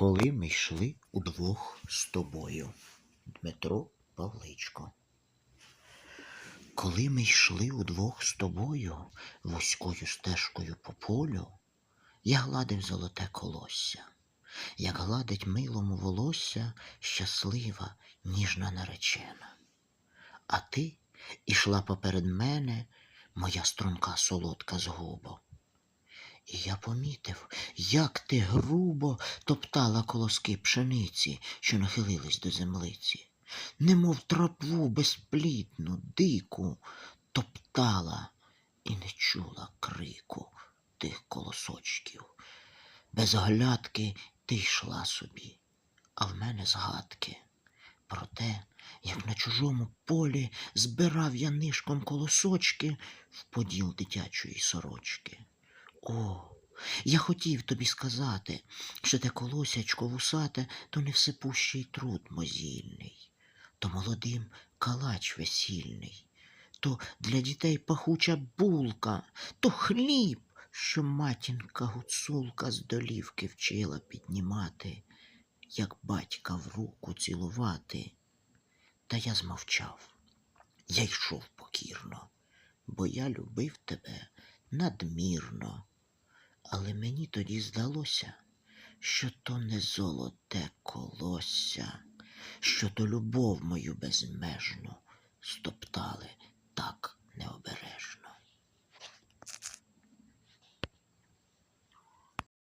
Коли ми йшли удвох з тобою, Дмитро Павличко. Коли ми йшли удвох з тобою вузькою стежкою по полю, я гладив золоте колосся, як гладить милому волосся щаслива, ніжна наречена. А ти ішла поперед мене, моя струнка солодка згуба. І я помітив, як ти грубо топтала колоски пшениці, що нахилились до землиці, немов тропву безплітну, дику, топтала і не чула крику тих колосочків. Без оглядки ти йшла собі, а в мене згадки про те, як на чужому полі збирав я нишком колосочки в поділ дитячої сорочки. О, я хотів тобі сказати, що те колосячко вусате, то не всепущий труд мозільний, то молодим калач весільний, то для дітей пахуча булка, то хліб, що матінка гуцулка з долівки вчила піднімати, як батька в руку цілувати. Та я змовчав, я йшов покірно, бо я любив тебе надмірно. Але мені тоді здалося, що то не золоте колосся, що то любов мою безмежну стоптали.